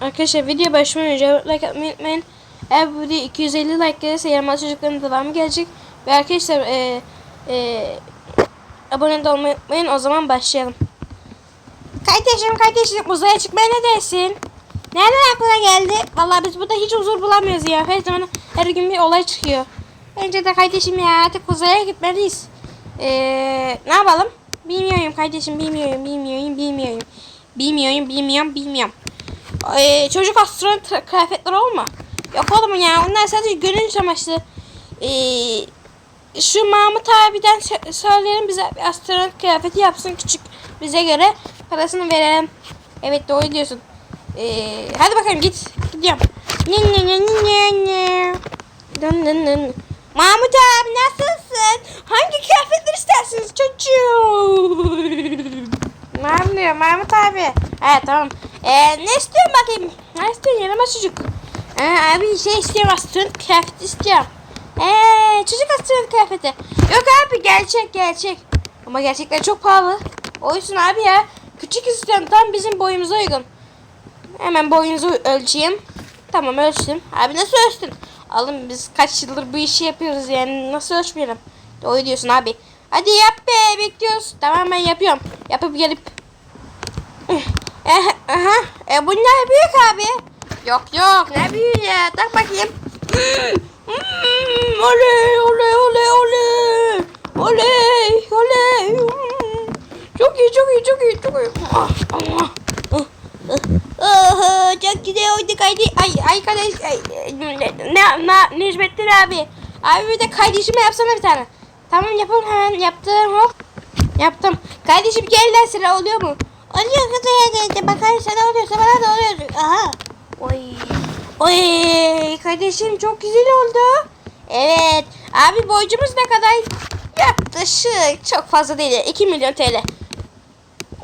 Arkadaşlar video başlamadan önce like atmayı unutmayın. Eğer bu video 250 like gelirse yaramaz çocukların devamı gelecek. Ve arkadaşlar e, e, abone olmayı unutmayın. O zaman başlayalım. Kardeşim kardeşim uzaya çıkmaya ne dersin? Nereden aklına geldi? Vallahi biz burada hiç huzur bulamıyoruz ya. Her zaman her gün bir olay çıkıyor. Bence de kardeşim ya artık uzaya gitmeliyiz. Ee, ne yapalım? Bilmiyorum kardeşim bilmiyorum bilmiyorum bilmiyorum. Bilmiyorum bilmiyorum bilmiyorum. Ee, çocuk astronot kıyafetleri olma. Yok oğlum ya onlar sadece gönül amaçlı. Ee, şu Mahmut abiden sö- söyleyelim bize bir astronot kıyafeti yapsın küçük bize göre parasını verelim. Evet doğru diyorsun. Ee, hadi bakalım git. Gidiyorum. Ne ne ne ne ne ne. Dın dın dın. Mahmut abi nasılsın? Hangi kıyafetler istersiniz çocuğum? ne yapıyor Mahmut abi? Evet tamam. Ee, ne istiyorsun bakayım? Ne istiyorsun yaramaz çocuk? Ee, abi şey istiyorum astronot kıyafeti istiyorum. Ee, çocuk astronot kıyafeti. Yok abi gerçek gerçek. Ama gerçekler çok pahalı. O yüzden abi ya küçük istiyorum tam bizim boyumuza uygun. Hemen boyunuzu ölçeyim. Tamam ölçtüm. Abi nasıl ölçtün? Alın biz kaç yıldır bu işi yapıyoruz yani nasıl ölçmeyelim? Doğru diyorsun abi. Hadi yap be bekliyoruz. Tamam ben yapıyorum. Yapıp gelip. Eh, aha. E bunlar büyük abi. Yok yok ne büyük ya. Tak bakayım. Hmm, oley oley oley oley. Oley oley. Hmm. Çok iyi çok iyi çok iyi çok iyi. Ah, ah. Oh, çok güzel kaydı. Ay ay kardeş. Ay, ne ne Necmettin abi. Abi bir de kardeşime yapsana bir tane. Tamam yapalım hemen yaptım hop. Yaptım. Kardeşim gel lan sıra oluyor mu? Oluyor kızım geldi. Bakar sana oluyorsa bana da oluyor. Aha. Oy. Oy kardeşim çok güzel oldu. Evet. Abi borcumuz ne kadar? Yaklaşık çok fazla değil. 2 milyon TL.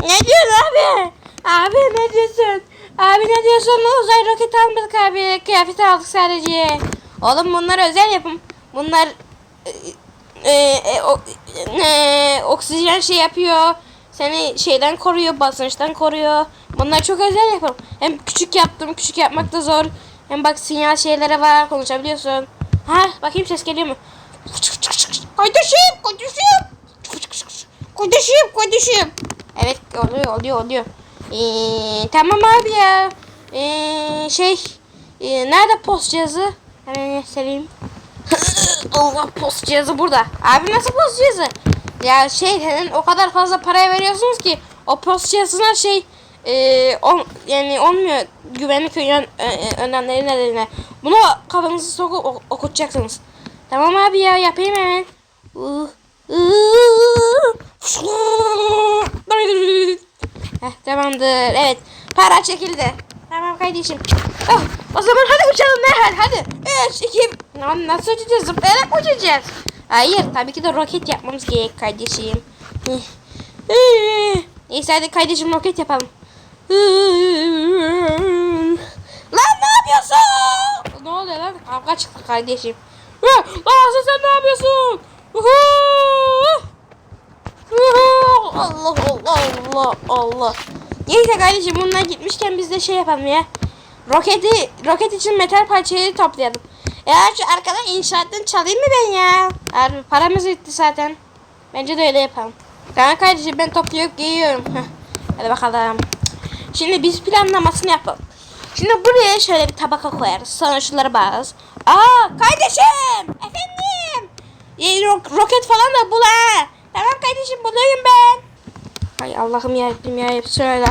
Ne diyorsun abi? Abi ne diyorsun? Abi ne diyorsun? Uzay roket almadık abi. Kıyafet aldık sadece. Oğlum bunlar özel yapım. Bunlar e, e, o, e, oksijen şey yapıyor. Seni şeyden koruyor, basınçtan koruyor. Bunlar çok özel yapım. Hem küçük yaptım, küçük yapmak da zor. Hem bak sinyal şeyleri var, konuşabiliyorsun. Ha, bakayım ses geliyor mu? Kardeşim, kardeşim. Kardeşim, kardeşim. Evet, oluyor, oluyor, oluyor. Ee, tamam abi ya. Ee, şey, ee, nerede post cihazı? Hemen göstereyim. Allah post cihazı burada. Abi nasıl post cihazı? Ya şey senin o kadar fazla paraya veriyorsunuz ki o post cihazına şey ee, on, yani olmuyor güvenlik ön, ö- önlemleri nedeniyle. Bunu kafanızı sokup ok- okutacaksınız. Tamam abi ya yapayım hemen. Heh, tamamdır. Evet. Para çekildi. Tamam kardeşim. Oh, o zaman hadi uçalım Nehal hadi. 3, 2, Lan nasıl uçacağız? Zıplayarak uçacağız? Hayır tabii ki de roket yapmamız gerek kardeşim. Neyse hadi kardeşim roket yapalım. Lan ne yapıyorsun? Ne oluyor lan? Kavga çıktı kardeşim. Lan sen ne yapıyorsun? Allah Allah Allah Allah. Neyse kardeşim bunlar gitmişken biz de şey yapalım ya. Roketi, roket için metal parçayı toplayalım. Ya şu arkadan inşaattan çalayım mı ben ya? Abi paramız bitti zaten. Bence de öyle yapalım. Tamam kardeşim ben toplayıp giyiyorum. Hadi bakalım. Şimdi biz planlamasını yapalım. Şimdi buraya şöyle bir tabaka koyarız. Sonra şunları bağlarız. Aa kardeşim! Efendim! Ya, ro- roket falan da bul ha. Tamam kardeşim buluyorum ben. Ay Allah'ım yarabbim ya şöyle.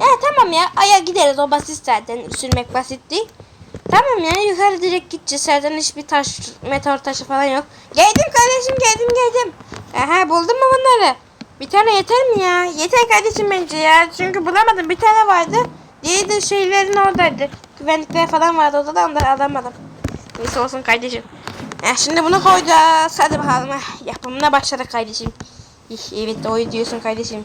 Ya tamam ya aya gideriz o basit zaten sürmek basitti. Tamam ya yukarı direkt gideceğiz zaten hiçbir taş meteor taşı falan yok. Geldim kardeşim geldim geldim. Aha buldun mu bunları? Bir tane yeter mi ya? Yeter kardeşim bence ya. Çünkü bulamadım. Bir tane vardı. Diğeri de şeylerin oradaydı. Güvenlikler falan vardı orada da onları alamadım. Neyse olsun kardeşim. Ya şimdi bunu koyacağız. Hadi bakalım. Eh, Yapımına başladık kardeşim. Evet doğru diyorsun kardeşim.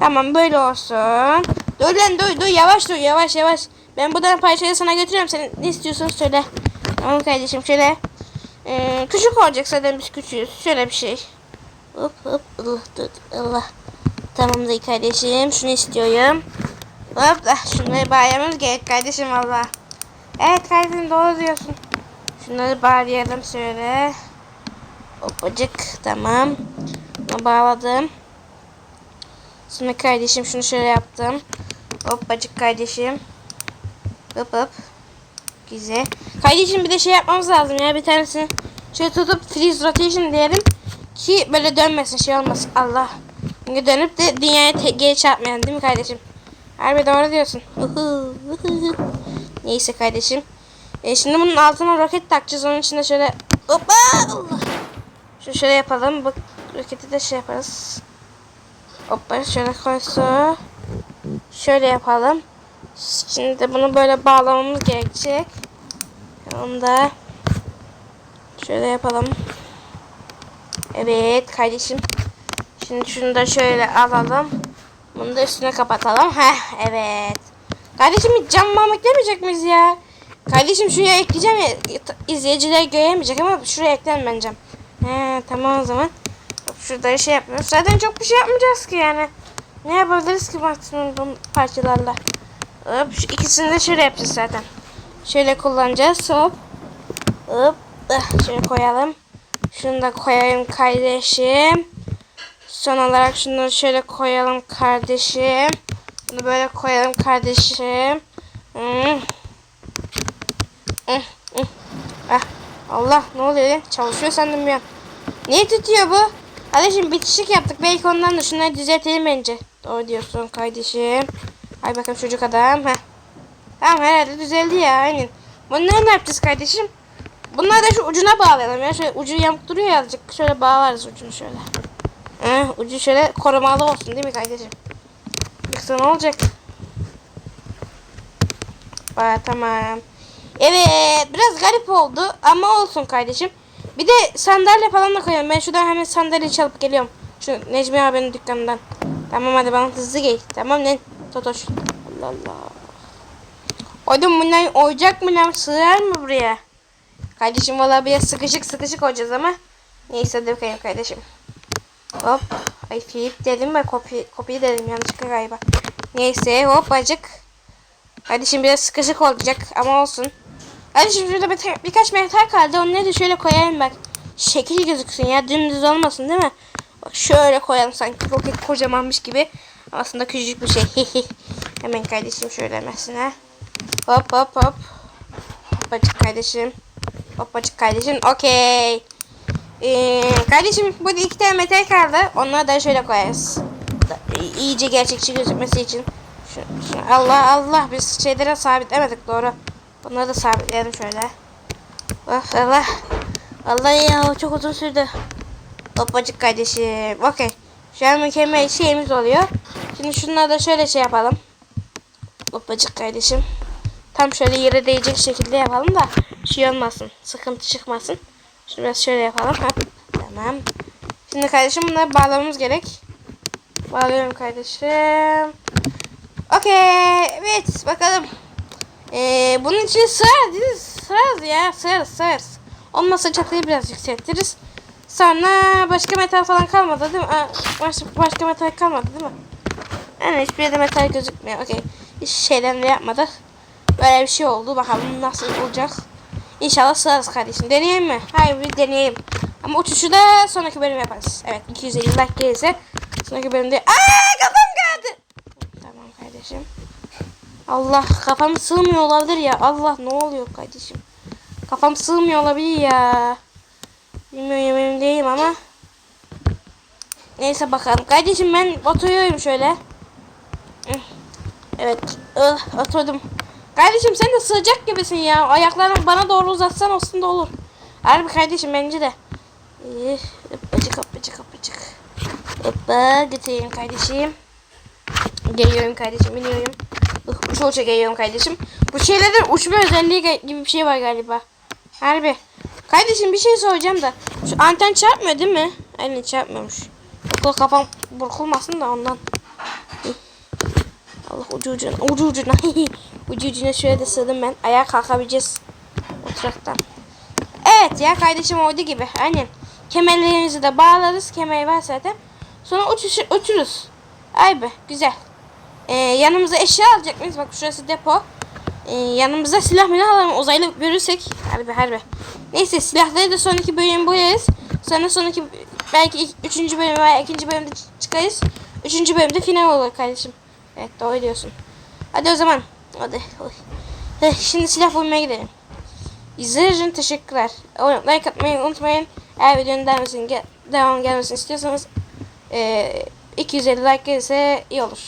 Tamam böyle olsun. Dur lan dur dur yavaş dur yavaş yavaş. Ben buradan parçayı sana götürüyorum. Sen ne istiyorsun söyle. Tamam kardeşim şöyle. Ee, küçük olacak zaten biz küçüğüz. Şöyle bir şey. Hop hop Allah dur Allah. Tamam da kardeşim şunu istiyorum. Hop da şunları bağlamamız gerek kardeşim valla. Evet kardeşim doğru diyorsun. Şunları bağlayalım şöyle. Hopacık tamam. Bunu bağladım. Şimdi kardeşim şunu şöyle yaptım. Hopacık kardeşim. Hop hop. Güzel. Kardeşim bir de şey yapmamız lazım ya bir tanesini. Şöyle tutup freeze rotation diyelim. Ki böyle dönmesin şey olmasın. Allah. Çünkü dönüp de dünyaya geri çarpmayalım değil mi kardeşim? Harbi doğru diyorsun. Neyse kardeşim. E şimdi bunun altına roket takacağız. Onun için de şöyle hoppa. Şu şöyle yapalım. Bak roketi de şey yaparız. Hoppa şöyle koysa. Şöyle yapalım. Şimdi bunu böyle bağlamamız gerekecek. Onu da şöyle yapalım. Evet kardeşim. Şimdi şunu da şöyle alalım. Bunu da üstüne kapatalım. Heh evet. Kardeşim hiç cam eklemeyecek miyiz ya? Kardeşim şuraya ekleyeceğim ya. izleyiciler göremeyecek ama şuraya eklen bence. He tamam o zaman. Şurada şey yapmıyoruz. Zaten çok bir şey yapmayacağız ki yani. Ne yapabiliriz ki maksimum parçalarla? Hop şu ikisini de şöyle yapacağız zaten. Şöyle kullanacağız. Hop. Hop. Ah, Şöyle koyalım. Şunu da koyayım kardeşim. Son olarak şunu şöyle koyalım kardeşim. Bunu böyle koyalım kardeşim. Hmm. Hmm, hmm. Ah, Allah ne oluyor ya? Çalışıyor sandım ya. Niye tutuyor bu? Kardeşim bitişik yaptık. Belki ondan da şunları düzeltelim bence. Doğru diyorsun kardeşim. Ay bakalım çocuk adam. Heh. Tamam herhalde düzeldi ya aynen. Bunları ne yapacağız kardeşim? Bunları da şu ucuna bağlayalım ya. Şöyle ucu yamuk duruyor ya azıcık. Şöyle bağlarız ucunu şöyle. Heh, ucu şöyle korumalı olsun değil mi kardeşim? Yoksa ne olacak? Aa, tamam. Evet biraz garip oldu ama olsun kardeşim. Bir de sandalye falan da koyalım. Ben şuradan hemen sandalye çalıp geliyorum. Şu Necmi abinin dükkanından. Tamam hadi bana hızlı gel. Tamam ne? Totoş. Allah Allah. Oğlum bunlar oyacak mı lan? Sığar mı buraya? Kardeşim valla biraz sıkışık sıkışık olacağız ama. Neyse bakayım kardeşim. Hop. Ay Filip dedim ben kopya, kopya dedim yanlışlıkla galiba. Neyse hop acık. Kardeşim biraz sıkışık olacak ama olsun. Kardeşim şurada bir, birkaç metal kaldı. Onları da şöyle koyayım bak. Şekil gözüksün ya dümdüz olmasın değil mi? Bak şöyle koyalım sanki roket kocamanmış gibi. Aslında küçücük bir şey. Hemen kardeşim şöyle mesela. Hop hop hop. Hoppacık kardeşim. Hoppacık kardeşim. Okey. Ee, kardeşim burada iki tane metal kaldı. Onları da şöyle koyarız. İyice gerçekçi gözükmesi için. Şu, şu- Allah Allah biz şeylere sabitlemedik doğru. Bunları da sabitleyelim şöyle. Of Allah. Allah ya çok uzun sürdü. Hoppacık kardeşim. Okey. Şu an mükemmel şeyimiz oluyor. Şimdi şunları da şöyle şey yapalım. Hoppacık kardeşim. Tam şöyle yere değecek şekilde yapalım da şey olmasın. Sıkıntı çıkmasın. Şunu biraz şöyle yapalım. Ha. Tamam. Şimdi kardeşim bunları bağlamamız gerek. Bağlıyorum kardeşim. Okey. Evet bakalım. Ee, bunun için sığar değil mi? Sığarız ya. Sığarız sığarız. Olmazsa çatıyı biraz yükseltiriz. Sonra başka metal falan kalmadı değil mi? Aa, başka metal kalmadı değil mi? Yani hiçbir yerde metal gözükmüyor. Okey. Hiç şeyden de yapmadık. Böyle bir şey oldu. Bakalım nasıl olacak. İnşallah sığarız kardeşim. Deneyelim mi? Hayır bir deneyelim. Ama uçuşu da sonraki bölüm yaparız. Evet 250 like gelirse sonraki bölümde... Aa kafam geldi. Tamam kardeşim. Allah kafam sığmıyor olabilir ya. Allah ne oluyor kardeşim? Kafam sığmıyor olabilir ya. Bilmiyorum emin değilim ama. Neyse bakalım. Kardeşim ben oturuyorum şöyle. Evet. ıh, oturdum. Kardeşim sen de sığacak gibisin ya. Ayaklarını bana doğru uzatsan aslında olur. Harbi kardeşim bence de. Ee, Öpücük öpücük öpücük. Hoppa getireyim kardeşim. Geliyorum kardeşim biniyorum. Uh, uça geliyorum kardeşim. Bu şeylerin uçma özelliği gibi bir şey var galiba. Harbi. Kardeşim bir şey soracağım da. Şu anten çarpmıyor değil mi? Aynen çarpmıyormuş. Yok kafam burkulmasın da ondan. Ucu ucuna, ucu ucuna. ucu ucuna şöyle de sığdım ben. Ayağa kalkabileceğiz. Oturaktan. Evet ya kardeşim oydu gibi. Aynen. Kemerlerimizi de bağlarız. Kemer var zaten. Sonra uçuş, uçuruz. Ay be güzel. Ee, yanımıza eşya alacak mıyız? Bak şurası depo. Ee, yanımıza silah milah alalım. Uzaylı görürsek. Harbi harbi. Neyse silahları da sonraki bölüm boyarız. Sonra sonraki belki ilk, üçüncü bölüm veya ikinci bölümde ç- çıkarız. Üçüncü bölümde final olur kardeşim. Evet doğru diyorsun. Hadi o zaman. Hadi. Heh, Şimdi silah bulmaya gidelim. İzlediğiniz için teşekkürler. Like atmayı unutmayın. Eğer videonun devamını, devam gelmesini istiyorsanız eee 250 like gelirse iyi olur.